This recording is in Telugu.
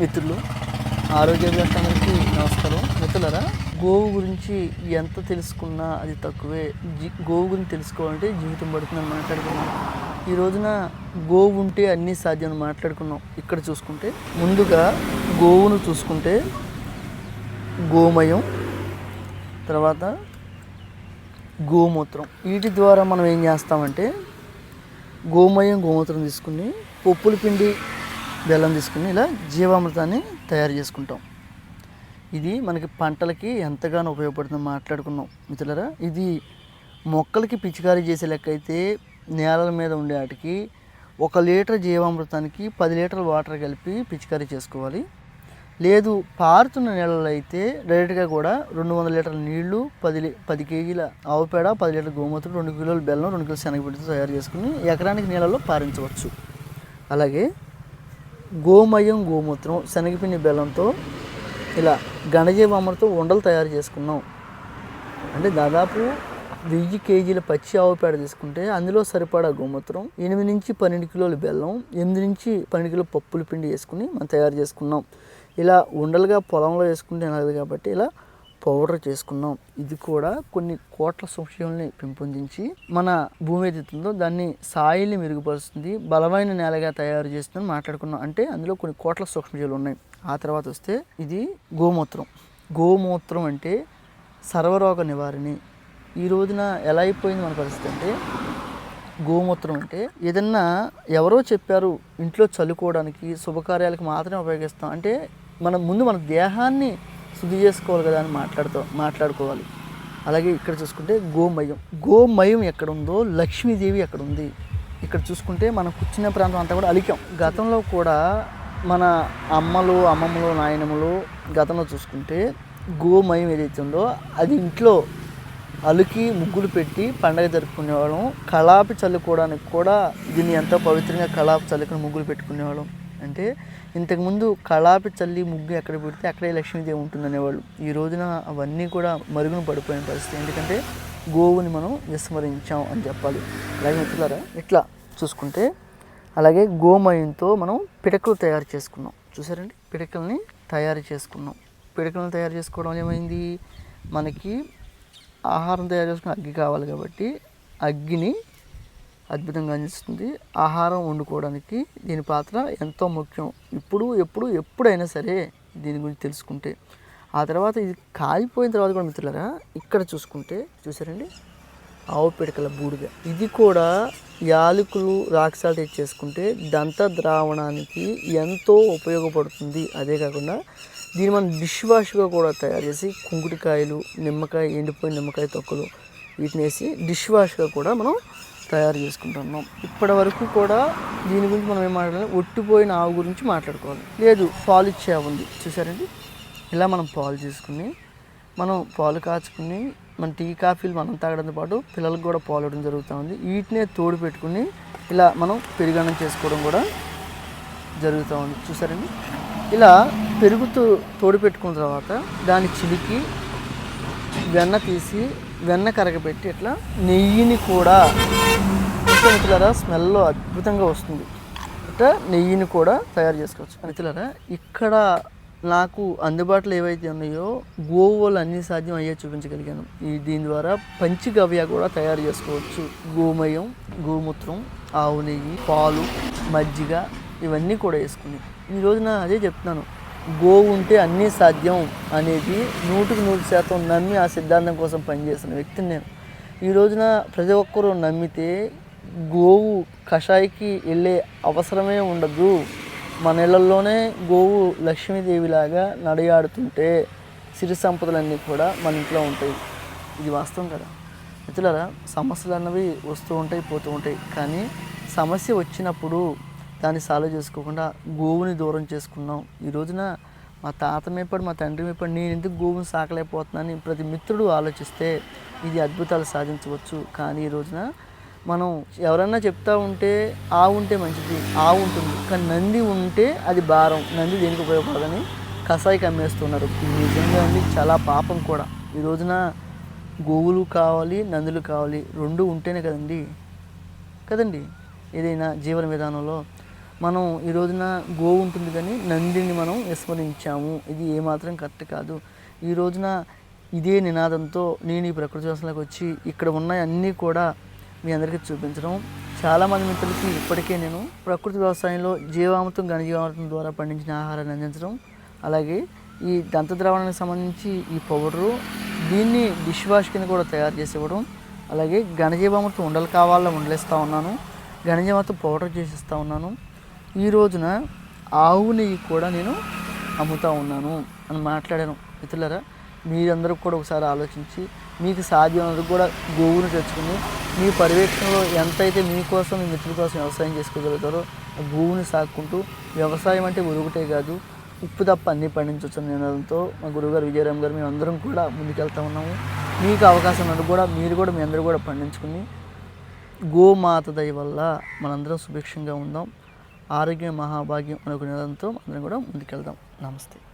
మిత్రులు ఆరోగ్య అందరికీ నమస్కారం. మిత్రులరా గోవు గురించి ఎంత తెలుసుకున్నా అది తక్కువే. గోవు గురించి తెలుసుకోవాలంటే జీవితం పడుతుందని మాట్లాడుకున్నాం. ఈ రోజున గోవు ఉంటే అన్నీ సాధ్యం మాట్లాడుకున్నాం. ఇక్కడ చూసుకుంటే ముందుగా గోవును చూసుకుంటే గోమయం తర్వాత గోమూత్రం. వీటి ద్వారా మనం ఏం చేస్తామంటే గోమయం గోమూత్రం తీసుకుని పప్పుల పిండి బెల్లం తీసుకుని ఇలా జీవామృతాన్ని తయారు చేసుకుంటాం. ఇది మనకి పంటలకి ఎంతగానో ఉపయోగపడుతుందో మాట్లాడుకున్నాం మిత్రులరా. ఇది మొక్కలకి పిచికారీ చేసే లెక్క అయితే నేలల మీద ఉండే వాటికి ఒక లీటర్ జీవామృతానికి పది లీటర్ల వాటర్ కలిపి పిచికారీ చేసుకోవాలి. లేదు పారుతున్న నీళ్ళలో అయితే డైరెక్ట్గా కూడా రెండు వందల లీటర్ల నీళ్ళు పది పది కేజీల ఆవు పేడ పది లీటర్ల గోమూత్రం రెండు కిలోల బెల్లం రెండు కిలోల శనగపిండితో తయారు చేసుకుని ఎకరానికి నీళ్ళలో పారించవచ్చు. అలాగే గోమయం గోమూత్రం శనగపిండి బెల్లంతో ఇలా గణజీవామృతో ఉండలు తయారు చేసుకున్నాం. అంటే దాదాపు వెయ్యి కేజీల పచ్చి ఆవు పేడ తీసుకుంటే అందులో సరిపడా గోమూత్రం ఎనిమిది నుంచి పన్నెండు కిలోల బెల్లం ఎనిమిది నుంచి పన్నెండు కిలో పప్పుల పిండి వేసుకుని మనం తయారు చేసుకున్నాం. ఇలా ఉండలుగా పొలంలో వేసుకుంటే నలదు కాబట్టి ఇలా పౌడర్ చేసుకున్నాం. ఇది కూడా కొన్ని కోట్ల సూక్ష్మాలని పెంపొందించి మన భూమి ఏదైతుందో దాన్ని సాయిల్ని మెరుగుపరుస్తుంది బలమైన నేలగా తయారు చేస్తుందని మాట్లాడుకున్నాం. అంటే అందులో కొన్ని కోట్ల సూక్ష్మజీవులు ఉన్నాయి. ఆ తర్వాత వస్తే ఇది గోమూత్రం. గోమూత్రం అంటే సర్వరోగ నివారణి. ఈ రోజున ఎలా అయిపోయింది మన పరిస్థితి అంటే గోమూత్రం అంటే ఏదన్నా ఎవరో చెప్పారు ఇంట్లో చల్లుకోవడానికి శుభకార్యాలకు మాత్రమే ఉపయోగిస్తాం. అంటే మనం ముందు మన దేహాన్ని శుద్ధి చేసుకోవాలి కదా అని మాట్లాడుతూ మాట్లాడుకోవాలి. అలాగే ఇక్కడ చూసుకుంటే గోమయం. గోమయం ఎక్కడ ఉందో లక్ష్మీదేవి ఎక్కడ ఉంది ఇక్కడ చూసుకుంటే మనం కూర్చున్న ప్రాంతం అంతా కూడా అలికాం. గతంలో కూడా మన అమ్మలు అమ్మమ్మలు నాయనమ్మలు గతంలో చూసుకుంటే గోమయం ఏదైతే ఉందో అది ఇంట్లో అలికి ముగ్గులు పెట్టి పండగ జరుపుకునేవాళ్ళం కళాపి చల్లుకోవడానికి కూడా దీన్ని ఎంతో పవిత్రంగా కళాపి చల్లుకుని ముగ్గులు పెట్టుకునేవాళ్ళం అంటే ఇంతకుముందు కళాపి చల్లి ముగ్గు ఎక్కడ పెడితే అక్కడే లక్ష్మీదేవి ఉంటుందనేవాళ్ళు. ఈ రోజున అవన్నీ కూడా మరుగున పడిపోయిన పరిస్థితి. ఎందుకంటే గోవుని మనం విస్మరించాం అని చెప్పాలి. అలాగే మిత్రులారా ఇట్లా చూసుకుంటే అలాగే గోమయంతో మనం పిడకలు తయారు చేసుకున్నాం. చూసారండి? పిడకల్ని తయారు చేసుకున్నాం. పిడకలను తయారు చేసుకోవడం ఏమైంది? మనకి ఆహారం తయారు చేసుకుని అగ్గి కావాలి కాబట్టి అగ్గిని అద్భుతంగా అందిస్తుంది ఆహారం వండుకోవడానికి దీని పాత్ర ఎంతో ముఖ్యం. ఇప్పుడు ఎప్పుడు ఎప్పుడైనా సరే దీని గురించి తెలుసుకుంటే. ఆ తర్వాత ఇది కాలిపోయిన తర్వాత కూడా మిత్రులరా ఇక్కడ చూసుకుంటే చూసారండి? ఆవు పిడకల బూడిద. ఇది కూడా యాలకులు రాక్షాలు తెచ్చేసుకుంటే దంత ద్రావణానికి ఎంతో ఉపయోగపడుతుంది. అదే కాకుండా దీన్ని మనం డిష్ వాష్గా కూడా తయారు చేసి కుంకుటికాయలు నిమ్మకాయ ఎండిపోయిన నిమ్మకాయ తొక్కలు వీటిని వేసి డిష్ వాష్గా కూడా మనం తయారు చేసుకుంటున్నాం. ఇప్పటి వరకు కూడా దీని గురించి మనం ఏం మాట్లాడాలి ఒట్టిపోయిన ఆవు గురించి మాట్లాడుకోవాలి. లేదు పాలు ఇచ్చే ఉంది. చూసారండి ఇలా మనం పాలు తీసుకుని మనం పాలు కాచుకుని మన టీ కాఫీలు మనం తాగడంతో పాటు పిల్లలకు కూడా పాలు ఇవ్వడం జరుగుతూ ఉంది. వీటినే తోడు పెట్టుకుని ఇలా మనం పెరుగన్నం చేసుకోవడం కూడా జరుగుతూ ఉంది. చూసారండి ఇలా పెరుగుతూ తోడు పెట్టుకున్న తర్వాత దాన్ని చిలికి వెన్న తీసి వెన్న కరగబెట్టి ఇట్లా నెయ్యిని కూడా ఇంకా మిత్రులారా స్మెల్లో అద్భుతంగా వస్తుంది. ఇట్లా నెయ్యిని కూడా తయారు చేసుకోవచ్చు. మిత్రులారా ఇక్కడ నాకు అందుబాటులో ఏవైతే ఉన్నాయో గోవులు అన్ని సాధ్యం అయ్యే చూపించగలిగాను. ఈ దీని ద్వారా పంచగవ్య కూడా తయారు చేసుకోవచ్చు. గోమయం గోమూత్రం ఆవు నెయ్యి పాలు మజ్జిగ ఇవన్నీ కూడా వేసుకుని. ఈ రోజున అదే చెప్తున్నాను. గోవు ఉంటే అన్నీ సాధ్యం అనేది నూటికి నూరు శాతం నమ్మి ఆ సిద్ధాంతం కోసం పనిచేసిన వ్యక్తిని నేను. ఈ రోజున ప్రతి ఒక్కరూ నమ్మితే గోవు కషాయికి వెళ్ళే అవసరమే ఉండదు. మన ఇళ్ళలోనే గోవు లక్ష్మీదేవిలాగా నడయాడుతుంటే సిరి సంపదలన్నీ కూడా మన ఇంట్లో ఉంటాయి. ఇది వాస్తవం కదా. మిత్రులరా సమస్యలు అన్నవి వస్తూ ఉంటాయి పోతూ ఉంటాయి. కానీ సమస్య వచ్చినప్పుడు దాన్ని సాల్వ్ చేసుకోకుండా గోవుని దూరం చేసుకున్నాం. ఈ రోజున మా తాత మేపడు మా తండ్రి మేపడు నేను ఎందుకు గోవుని సాకలేకపోతున్నానని ప్రతి మిత్రుడు ఆలోచిస్తే ఇది అద్భుతాలు సాధించవచ్చు. కానీ ఈ రోజున మనం ఎవరన్నా చెప్తా ఉంటే ఆవు ఉంటే మంచిది ఆవు ఉంటుంది. కానీ నంది ఉంటే అది భారం. నంది దేనికి ఉపయోగపడదని కషాయికి అమ్మేస్తున్నారు. నిజంగా అండి చాలా పాపం కూడా. ఈ రోజున గోవులు కావాలి నందులు కావాలి రెండు ఉంటేనే కదండి? కదండి? ఏదైనా జీవన విధానంలో మనం ఈ రోజున గోవు ఉంటుంది కానీ నందిని మనం విస్మరించాము. ఇది ఏమాత్రం కరెక్ట్ కాదు. ఈ రోజున ఇదే నినాదంతో నేను ఈ ప్రకృతి వ్యవస్థలోకి వచ్చి ఇక్కడ ఉన్న అన్నీ కూడా మీ అందరికీ చూపించడం. చాలామంది మిత్రులకి ఇప్పటికే నేను ప్రకృతి వ్యవసాయంలో జీవామృతం ఘనజీవామృతం ద్వారా పండించిన ఆహారాన్ని అందించడం. అలాగే ఈ దంత ద్రావణానికి సంబంధించి ఈ పౌడరు దీన్ని డిష్ వాష్ కింద కూడా తయారు చేసి ఇవ్వడం. అలాగే ఘనజీవామృతం ఉండలు కావాలో ఉండలేస్తూ ఉన్నాను. ఘనజీవామృతం పౌడర్ చేసి ఇస్తూ ఉన్నాను. ఈ రోజున ఆవు నెయ్యి కూడా నేను అమ్ముతూ ఉన్నాను అని మాట్లాడాను. మిత్రులరా మీరందరూ కూడా ఒకసారి ఆలోచించి మీకు సాధ్యమైనందుకు కూడా గోవును తెచ్చుకుని మీ పర్యవేక్షణలో ఎంతైతే మీకోసం మీ మిత్రుల కోసం వ్యవసాయం చేసుకోగలుగుతారో ఆ గోవుని సాక్కుంటూ వ్యవసాయం అంటే ఒరుగుటే కాదు ఉప్పు తప్ప అన్నీ పండించవచ్చు నినాదంతో మా గురువుగారు విజయరామ్ గారు మేము అందరం కూడా ముందుకెళ్తా ఉన్నాము. మీకు అవకాశం ఉన్నది కూడా మీరు కూడా మీ అందరూ కూడా పండించుకుని గోమాత దయ వల్ల మనందరం సుభిక్షంగా ఉందాం. ఆరోగ్యం మహాభాగ్యం అనుకునేదంతో అందరం కూడా ముందుకెళ్దాం. నమస్తే.